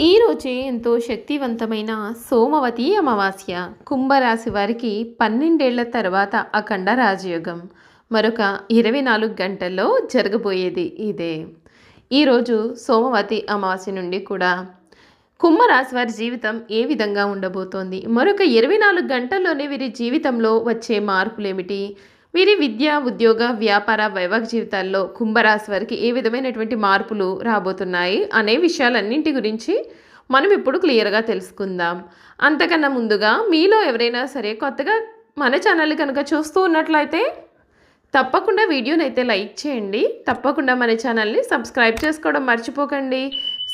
ఈరోజే ఎంతో శక్తివంతమైన సోమవతి అమావాస్య. కుంభరాశి వారికి పన్నెండేళ్ళ తర్వాత అఖండ రాజయోగం. మరొక ఇరవై నాలుగు గంటల్లో జరగబోయేది ఇదే. ఈరోజు సోమవతి అమావాస్య నుండి కూడా కుంభరాశి వారి జీవితం ఏ విధంగా ఉండబోతోంది? మరొక ఇరవై నాలుగు గంటల్లోనే వీరి జీవితంలో వచ్చే మార్పులు ఏమిటి వీరి విద్య ఉద్యోగ వ్యాపార వైవాహిక జీవితాల్లో కుంభరాశి వారికి ఏ విధమైనటువంటి మార్పులు రాబోతున్నాయి అనే విషయాలన్నింటి గురించి మనం ఇప్పుడు క్లియర్గా తెలుసుకుందాం. అంతకన్నా ముందుగా మీలో ఎవరైనా సరే కొత్తగా మన ఛానల్ కనుక చూస్తూ ఉన్నట్లయితే తప్పకుండా వీడియోని అయితే లైక్ చేయండి. తప్పకుండా మన ఛానల్ని సబ్స్క్రైబ్ చేసుకోవడం మర్చిపోకండి.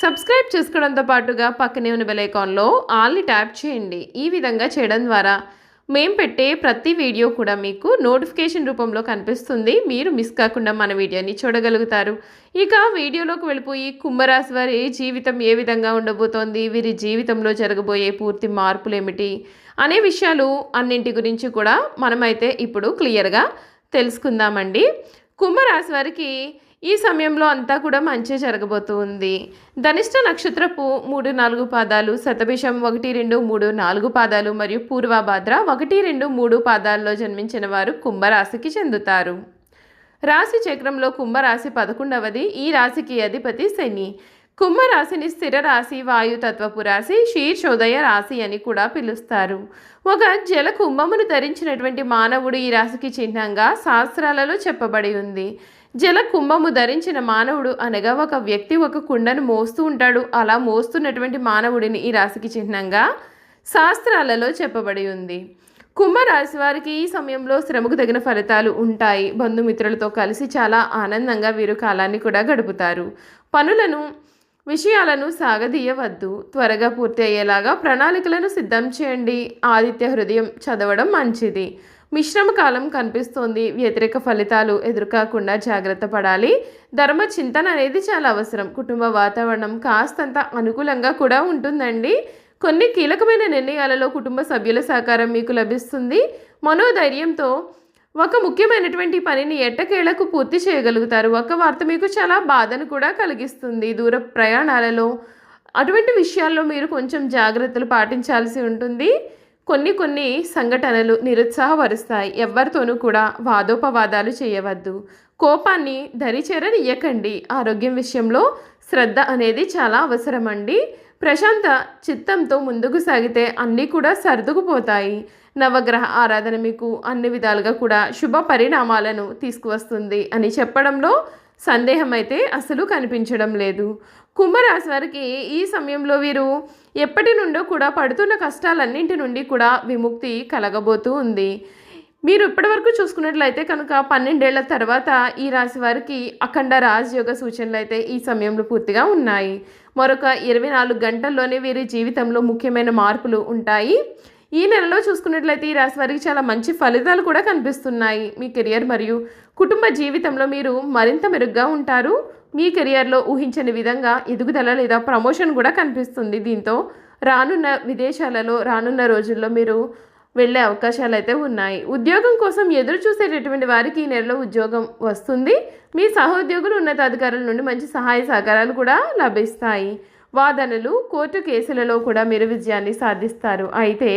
సబ్స్క్రైబ్ చేసుకోవడంతో పాటుగా పక్కనే ఉన్న బెల్ ఐకాన్లో ఆల్ని ట్యాప్ చేయండి. ఈ విధంగా చేయడం ద్వారా మేము పెట్టే ప్రతి వీడియో కూడా మీకు నోటిఫికేషన్ రూపంలో కనిపిస్తుంది. మీరు మిస్ కాకుండా మన వీడియోని చూడగలుగుతారు. ఇక వీడియోలోకి వెళ్ళిపోయి కుంభరాశి వారి జీవితం ఏ విధంగా ఉండబోతోంది? వీరి జీవితంలో జరగబోయే పూర్తి మార్పులు ఏమిటి? అనే విషయాలు అన్నింటి గురించి కూడా మనమైతే ఇప్పుడు క్లియర్గా తెలుసుకుందామండి. కుంభరాశి వారికి ఈ సమయంలో అంతా కూడా మంచి జరగబోతుంది ధనిష్ట నక్షత్రపు మూడు నాలుగు పాదాలు శతభిషం ఒకటి రెండు మూడు నాలుగు పాదాలు మరియు పూర్వభాద్ర ఒకటి రెండు మూడు పాదాల్లో జన్మించిన వారు కుంభరాశికి చెందుతారు. రాశి చక్రంలో కుంభరాశి పదకొండవది ఈ రాశికి అధిపతి శని. కుంభరాశిని స్థిర రాశి వాయుతత్వపు రాశి శీర్షోదయ రాశి అని కూడా పిలుస్తారు. ఒక జల కుంభమును ధరించినటువంటి మానవుడు ఈ రాశికి చిహ్నంగా శాస్త్రాలలో చెప్పబడి ఉంది. జల కుంభము ధరించిన మానవుడు అనగా ఒక వ్యక్తి ఒక కుండను మోస్తూ ఉంటాడు. అలా మోస్తున్నటువంటి మానవుడిని ఈ రాశికి చిహ్నంగా శాస్త్రాలలో చెప్పబడి ఉంది. కుంభరాశి వారికి ఈ సమయంలో శ్రమకు తగిన ఫలితాలు ఉంటాయి. బంధుమిత్రులతో కలిసి చాలా ఆనందంగా వీరు కాలాన్ని కూడా గడుపుతారు. పనులను విషయాలను సాగదీయవద్దు. త్వరగా పూర్తి అయ్యేలాగా ప్రణాళికలను సిద్ధం చేయండి. ఆదిత్య హృదయం చదవడం మంచిది. మిశ్రమ కాలం కనిపిస్తోంది. వ్యతిరేక ఫలితాలు ఎదురుకాకుండా జాగ్రత్త పడాలి. ధర్మ చింతన అనేది చాలా అవసరం. కుటుంబ వాతావరణం కాస్తంత అనుకూలంగా కూడా ఉంటుందండి. కొన్ని కీలకమైన నిర్ణయాలలో కుటుంబ సభ్యుల సహకారం మీకు లభిస్తుంది. మనోధైర్యంతో ఒక ముఖ్యమైనటువంటి పనిని ఎట్టకేళ్ళకు పూర్తి చేయగలుగుతారు. ఒక వార్త మీకు చాలా బాధను కూడా కలిగిస్తుంది. దూర ప్రయాణాలలో అటువంటి విషయాల్లో మీరు కొంచెం జాగ్రత్తలు పాటించాల్సి ఉంటుంది. కొన్ని కొన్ని సంఘటనలు నిరుత్సాహపరుస్తాయి. ఎవరితోనూ కూడా వాదోపవాదాలు చేయవద్దు. కోపాన్ని దరిచేరనియ్యకండి. ఆరోగ్యం విషయంలో శ్రద్ధ అనేది చాలా అవసరం అండి ప్రశాంత చిత్తంతో ముందుకు సాగితే అన్నీ కూడా సర్దుకుపోతాయి. నవగ్రహ ఆరాధన మీకు అన్ని విధాలుగా కూడా శుభ పరిణామాలను తీసుకువస్తుంది అని చెప్పడంలో సందేహం అయితే అసలు కనిపించడం లేదు. కుంభరాశి వారికి ఈ సమయంలో వీరు ఎప్పటి నుండో కూడా పడుతున్న కష్టాలన్నింటి నుండి కూడా విముక్తి కలగబోతూ ఉంది. మీరు ఇప్పటివరకు చూసుకున్నట్లయితే కనుక పన్నెండేళ్ళ తర్వాత ఈ రాశి వారికి అఖండ రాజయోగ సూచనలు అయితే ఈ సమయంలో పూర్తిగా ఉన్నాయి. మరొక ఇరవై నాలుగు గంటల్లోనే వీరి జీవితంలో ముఖ్యమైన మార్పులు ఉంటాయి. ఈ నెలలో చూసుకున్నట్లయితే ఈ రాశి వారికి చాలా మంచి ఫలితాలు కూడా కనిపిస్తున్నాయి మీ కెరియర్ మరియు కుటుంబ జీవితంలో మీరు మరింత మెరుగ్గా ఉంటారు. మీ కెరియర్లో ఊహించని విధంగా ఎదుగుదల లేదా ప్రమోషన్ కూడా కనిపిస్తుంది. దీంతో రానున్న విదేశాలలో రానున్న రోజుల్లో మీరు వెళ్ళే అవకాశాలు అయితే ఉన్నాయి. ఉద్యోగం కోసం ఎదురు చూసేటటువంటి వారికి ఈ నెలలో ఉద్యోగం వస్తుంది. మీ సహోద్యోగులు ఉన్నతాధికారుల నుండి మంచి సహాయ సహకారాలు కూడా లభిస్తాయి. వాదనలు కోర్టు కేసులలో కూడా మీరు విజయాన్ని సాధిస్తారు. అయితే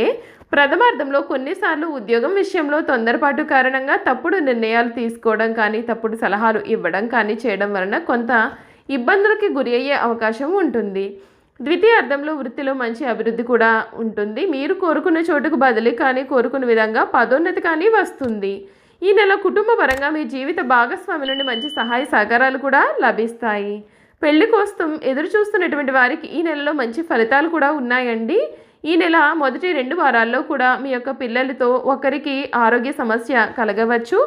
ప్రథమార్థంలో కొన్నిసార్లు ఉద్యోగం విషయంలో తొందరపాటు కారణంగా తప్పుడు నిర్ణయాలు తీసుకోవడం కానీ తప్పుడు సలహాలు ఇవ్వడం కానీ చేయడం వలన కొంత ఇబ్బందులకి గురి అయ్యే అవకాశం ఉంటుంది. ద్వితీయార్థంలో వృత్తిలో మంచి అభివృద్ధి కూడా ఉంటుంది. మీరు కోరుకున్న చోటుకు బదిలీ కానీ కోరుకున్న విధంగా పదోన్నతి కానీ వస్తుంది. ఈ నెల కుటుంబ పరంగా మీ జీవిత భాగస్వామి నుండి మంచి సహాయ సహకారాలు కూడా లభిస్తాయి. పెళ్ళి కోసం ఎదురు చూస్తున్నటువంటి వారికి ఈ నెలలో మంచి ఫలితాలు కూడా ఉన్నాయండి. ఈ నెల మొదటి రెండు వారాల్లో కూడా మీ యొక్క పిల్లలతో ఒకరికి ఆరోగ్య సమస్య కలగవచ్చు.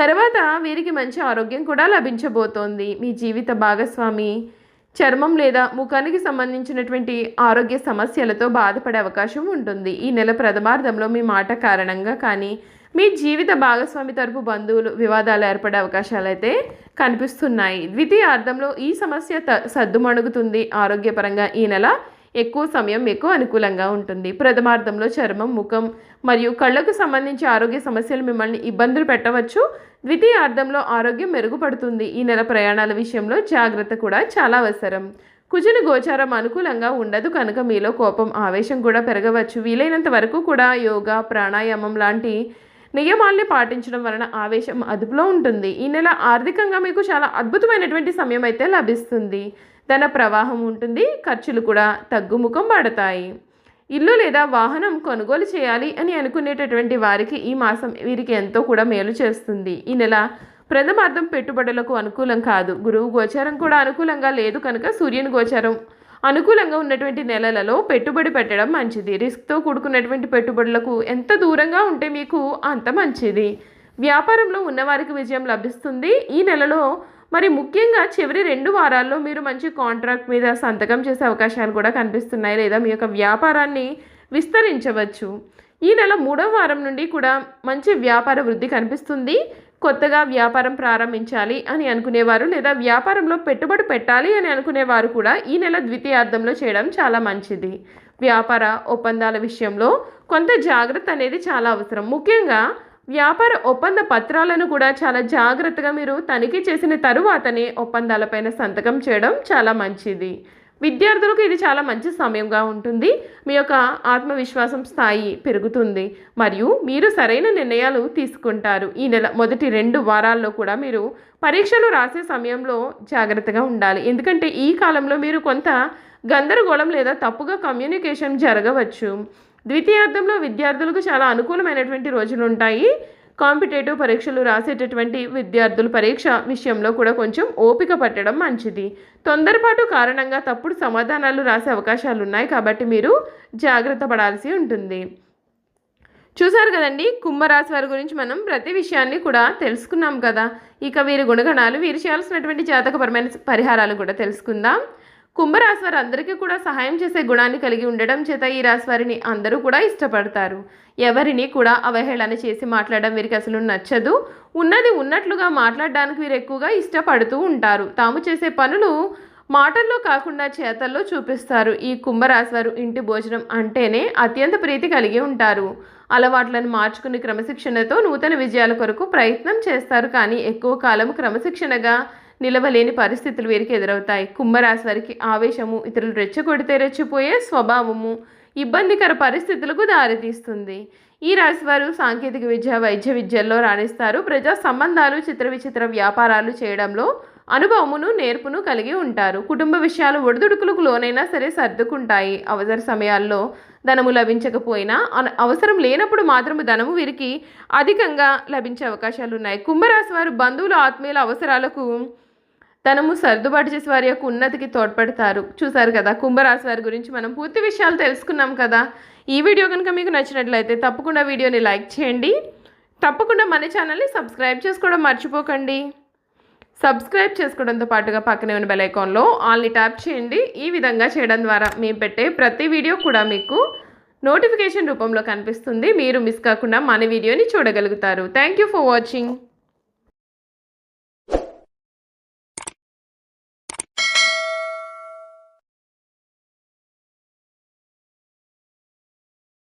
తర్వాత వీరికి మంచి ఆరోగ్యం కూడా లభించబోతోంది. మీ జీవిత భాగస్వామి చర్మం లేదా ముఖానికి సంబంధించినటువంటి ఆరోగ్య సమస్యలతో బాధపడే అవకాశం ఉంటుంది. ఈ నెల ప్రథమార్థంలో మీ మాట కారణంగా కానీ మీ జీవిత భాగస్వామి తరపు బంధువులు వివాదాలు ఏర్పడే అవకాశాలు అయితే కనిపిస్తున్నాయి. ద్వితీయ అర్థంలో ఈ సమస్య త సద్దుమణుగుతుంది. ఆరోగ్యపరంగా ఈ నెల ఎక్కువ సమయం ఎక్కువ అనుకూలంగా ఉంటుంది. ప్రథమార్థంలో చర్మం ముఖం మరియు కళ్ళకు సంబంధించి ఆరోగ్య సమస్యలు మిమ్మల్ని ఇబ్బందులు పెట్టవచ్చు. ద్వితీయ అర్థంలో ఆరోగ్యం మెరుగుపడుతుంది. ఈ నెల ప్రయాణాల విషయంలో జాగ్రత్త కూడా చాలా అవసరం. కుజుని గోచారం అనుకూలంగా ఉండదు కనుక మీలో కోపం ఆవేశం కూడా పెరగవచ్చు. వీలైనంత వరకు కూడా యోగా ప్రాణాయామం లాంటి నియమాల్ని పాటించడం వలన ఆవేశం అదుపులో ఉంటుంది. ఈ నెల ఆర్థికంగా మీకు చాలా అద్భుతమైనటువంటి సమయం అయితే లభిస్తుంది. ధన ప్రవాహం ఉంటుంది ఖర్చులు కూడా తగ్గుముఖం పడతాయి. ఇల్లు లేదా వాహనం కొనుగోలు చేయాలి అని అనుకునేటటువంటి వారికి ఈ మాసం వీరికి ఎంతో కూడా మేలు చేస్తుంది. ఈ నెల ప్రథమార్థం పెట్టుబడులకు అనుకూలం కాదు. గురువు గోచారం కూడా అనుకూలంగా లేదు కనుక సూర్యుని గోచారం అనుకూలంగా ఉన్నటువంటి నెలలలో పెట్టుబడి పెట్టడం మంచిది. రిస్క్తో కూడుకున్నటువంటి పెట్టుబడులకు ఎంత దూరంగా ఉంటే మీకు అంత మంచిది. వ్యాపారంలో ఉన్నవారికి విజయం లభిస్తుంది. ఈ నెలలో మరి ముఖ్యంగా చివరి రెండు వారాల్లో మీరు మంచి కాంట్రాక్ట్ మీద సంతకం చేసే అవకాశాలు కూడా కనిపిస్తున్నాయి లేదా మీ యొక్క వ్యాపారాన్ని విస్తరించవచ్చు. ఈ నెల మూడవ వారం నుండి కూడా మంచి వ్యాపార వృద్ధి కనిపిస్తుంది. కొత్తగా వ్యాపారం ప్రారంభించాలి అని అనుకునేవారు లేదా వ్యాపారంలో పెట్టుబడి పెట్టాలి అని అనుకునేవారు కూడా ఈ నెల ద్వితీయార్థంలో చేయడం చాలా మంచిది. వ్యాపార ఒప్పందాల విషయంలో కొంత జాగ్రత్త అనేది చాలా అవసరం. ముఖ్యంగా వ్యాపార ఒప్పంద పత్రాలను కూడా చాలా జాగ్రత్తగా మీరు తనిఖీ చేసిన తరువాతనే ఒప్పందాలపైన సంతకం చేయడం చాలా మంచిది. విద్యార్థులకు ఇది చాలా మంచి సమయంగా ఉంటుంది. మీ యొక్క ఆత్మవిశ్వాసం స్థాయి పెరుగుతుంది. మరియు మీరు సరైన నిర్ణయాలు తీసుకుంటారు. ఈ నెల మొదటి రెండు వారాల్లో కూడా మీరు పరీక్షలు రాసే సమయంలో జాగ్రత్తగా ఉండాలి. ఎందుకంటే ఈ కాలంలో మీరు కొంత గందరగోళం లేదా తప్పుగా కమ్యూనికేషన్ జరగవచ్చు. ద్వితీయార్థంలో విద్యార్థులకు చాలా అనుకూలమైనటువంటి రోజులు ఉంటాయి. కాంపిటేటివ్ పరీక్షలు రాసేటటువంటి విద్యార్థులు పరీక్ష విషయంలో కూడా కొంచెం ఓపిక పట్టడం మంచిది. తొందరపాటు కారణంగా తప్పుడు సమాధానాలు రాసే అవకాశాలు ఉన్నాయి కాబట్టి మీరు జాగ్రత్త పడాల్సి ఉంటుంది. చూసారు కదండి కుంభరాశి వారి గురించి మనం ప్రతి విషయాన్ని కూడా తెలుసుకున్నాం కదా. ఇక వీరి గుణగణాలు వీరు చేయాల్సినటువంటి జాతకపరమైన పరిహారాలు కూడా తెలుసుకుందాం. కుంభరాశి వారు అందరికీ కూడా సహాయం చేసే గుణాన్ని కలిగి ఉండడం చేత ఈ రాశి వారిని అందరూ కూడా ఇష్టపడతారు. ఎవరిని కూడా అవహేళన చేసి మాట్లాడడం వీరికి అసలు నచ్చదు. ఉన్నది ఉన్నట్లుగా మాట్లాడడానికి వీరు ఎక్కువగా ఇష్టపడుతూ ఉంటారు. తాము చేసే పనులు మాటల్లో కాకుండా చేతల్లో చూపిస్తారు. ఈ కుంభరాశి వారు ఇంటి భోజనం అంటేనే అత్యంత ప్రీతి కలిగి ఉంటారు. అలవాట్లను మార్చుకుని క్రమశిక్షణతో నూతన విజయాల కొరకు ప్రయత్నం చేస్తారు. కానీ ఎక్కువ కాలం క్రమశిక్షణగా నిలవలేని పరిస్థితులు వీరికి ఎదురవుతాయి. కుంభరాశి వారికి ఆవేశము ఇతరులు రెచ్చగొడితే రెచ్చిపోయే స్వభావము ఇబ్బందికర పరిస్థితులకు దారితీస్తుంది. ఈ రాశివారు సాంకేతిక విద్య వైద్య విద్యల్లో రాణిస్తారు. ప్రజా సంబంధాలు చిత్ర విచిత్ర వ్యాపారాలు చేయడంలో అనుభవమును నేర్పును కలిగి ఉంటారు. కుటుంబ విషయాలు ఒడిదుడుకులకు లోనైనా సరే సర్దుకుంటాయి. అవసర సమయాల్లో ధనము లభించకపోయినా అన- అవసరం లేనప్పుడు మాత్రము ధనము వీరికి అధికంగా లభించే అవకాశాలు ఉన్నాయి కుంభరాశి వారు బంధువుల ఆత్మీయుల అవసరాలకు తనము సర్దుబాటు చేసి వారి యొక్క ఉన్నతికి తోడ్పడతారు. చూసారు కదా కుంభరాశి వారి గురించి మనం పూర్తి విషయాలు తెలుసుకున్నాం కదా. ఈ వీడియో కనుక మీకు నచ్చినట్లయితే తప్పకుండా వీడియోని లైక్ చేయండి. తప్పకుండా మన ఛానల్ని సబ్స్క్రైబ్ చేసుకోవడం మర్చిపోకండి. సబ్స్క్రైబ్ చేసుకోవడంతో పాటుగా పక్కనే ఉన్న బెల్ ఐకాన్లో ఆల్ని ట్యాప్ చేయండి. ఈ విధంగా చేయడం ద్వారా మేము పెట్టే ప్రతి వీడియో కూడా మీకు నోటిఫికేషన్ రూపంలో కనిపిస్తుంది. మీరు మిస్ కాకుండా మన వీడియోని చూడగలుగుతారు. Thank you for watching.